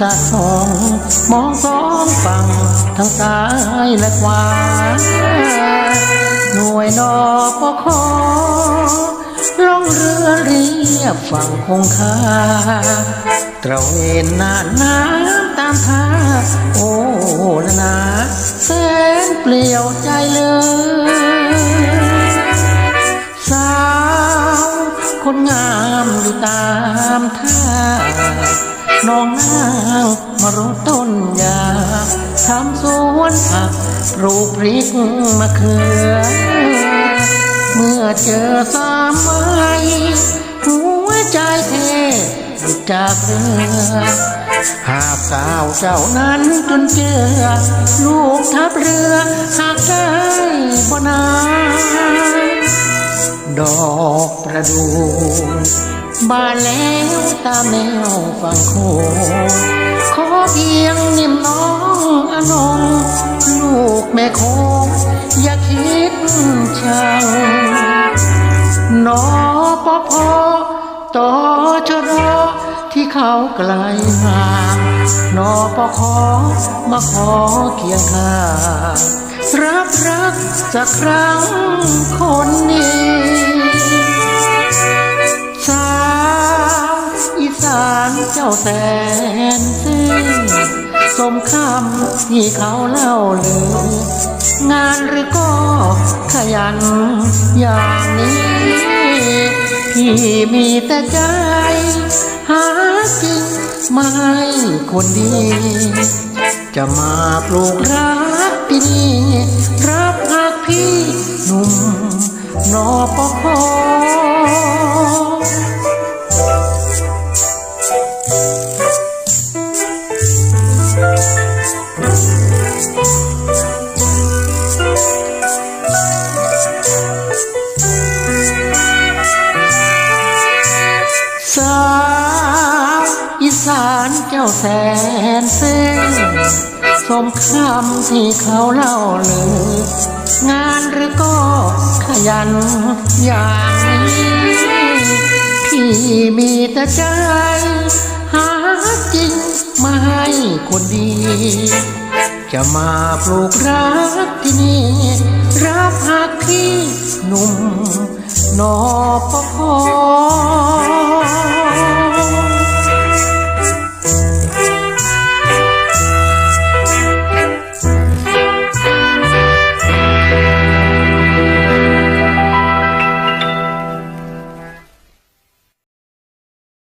สาดส่องมองสองฝั่งทั้งซ้ายและขวา หน่วยนอปคอล่องเรือเรียบฝั่งคงคาตระเวนน่านน้ำตามทาโอ้ละนาแสนเปลี่ยวใจเลยสาวคนงามอยู่ตามท่า น้องนางมารดต้นยาทำสวนผักปลูกพริกมะเขือ เมื่อเจอสามไม้หัวใจเทจากเรือหากสาวเจ้านั้นจนเจอ ลูกทับเรือหากได้บ่นานดอกประดู่ บานแล้วตาแนวฝั่งโขงขอเพียงนิ่มน้องอนงลูกแม่คงอย่าคิดชังนอปอพอต่อชะรอที่เขาไกลห่างนอปอขอมาขอเคียงข้างรับรักสักครั้งคนนี้ แสนซื่อสมคำที่เขาเล่าลืองานหรือก็ขยันอย่างนี้ พี่มีแต่ใจ หาจริงไม่คนดี จะมาปลูกรักที่นี่รับหักพี่หนุ่มนอปพอ สาวอีสานเจ้าแสนซึ้งสมคำที่เขาเล่าลืองานหรือก็ขยันอย่างนี้พี่มีแต่ใจ หาจริงมาให้คนดี จะมาปลูกรักที่นี่รับหักพี่หนุ่มนอปพอ